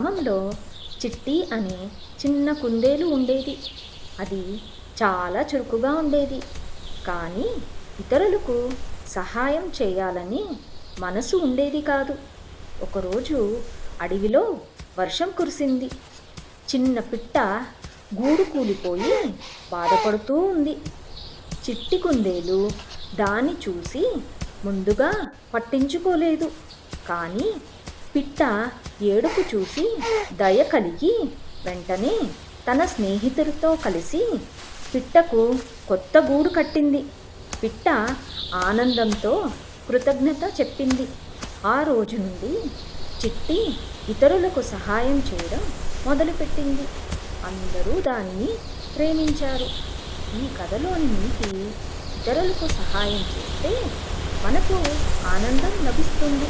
గ్రామంలో చిట్టి అనే చిన్న కుందేలు ఉండేది. అది చాలా చురుకుగా ఉండేది. కానీ ఇతరులకు సహాయం చేయాలని మనసు ఉండేది కాదు. ఒకరోజు అడవిలో వర్షం కురిసింది. చిన్న పిట్ట గూడు కూలిపోయి బాధపడుతూ ఉంది. చిట్టి కుందేలు దాన్ని చూసి ముందుగా పట్టించుకోలేదు. కానీ పిట్ట ఏడుపు చూసి దయ కలిగి వెంటనే తన స్నేహితుడితో కలిసి పిట్టకు కొత్త గూడు కట్టింది. పిట్ట ఆనందంతో కృతజ్ఞత చెప్పింది. ఆ రోజు నుండి చిట్టి ఇతరులకు సహాయం చేయడం మొదలుపెట్టింది. అందరూ దానిని ప్రేమించారు. ఈ కథలోని నీతి ఇతరులకు సహాయం చేస్తే మనకు ఆనందం లభిస్తుంది.